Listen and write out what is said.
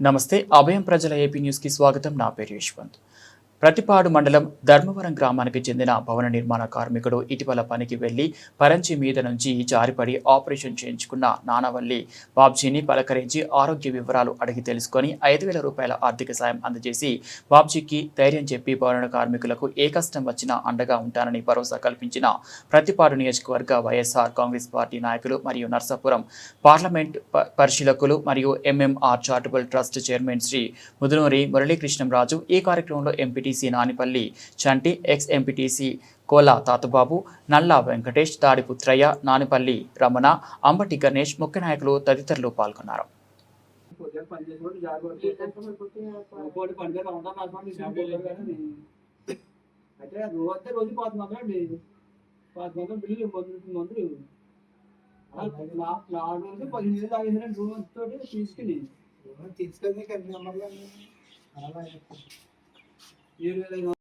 నమస్తే అభయం ప్రజల ఏపీ న్యూస్కి స్వాగతం నా పేరు యశ్వంత్ ప్రతిపాడు మండలం ధర్మవరం గ్రామానికి చెందిన భవన నిర్మాణ కార్మికుడు ఇటీవల పనికి వెళ్ళి పరంచి మీద నుంచి జారిపడి ఆపరేషన్ చేయించుకున్న నానవల్లి బాబ్జీని పలకరించి ఆరోగ్య వివరాలు అడిగి తెలుసుకొని ఐదు వేల రూపాయల ఆర్థిక సాయం అందజేసి బాబ్జీకి ధైర్యం చెప్పి భవన కార్మికులకు ఏ కష్టం వచ్చినా అండగా ఉంటానని భరోసా కల్పించిన ప్రతిపాడు నియోజకవర్గ వైఎస్ఆర్ కాంగ్రెస్ పార్టీ నాయకులు మరియు నర్సాపురం పార్లమెంట్ పరిశీలకులు మరియు MMR charitable trust chairman Shri Mudunuri Muralikrishnamraju ఈ కార్యక్రమంలో MPT MPTC Nanipalli Chanti ex MPTC Kola Tatubabu Nalla Venkatesh Tadiputrayya Nanipalli Ramana Ambati Ganesh ముఖ్య నాయకులు తదితరులు పాల్గొన్నారు. అయితే రోజు రోజు బిల్లు మందులు మందులు అలా నాలుగు రోజులు పదిహేను రోజు తోటి తీసుకుని తీసుకెళ్ళి Yun lang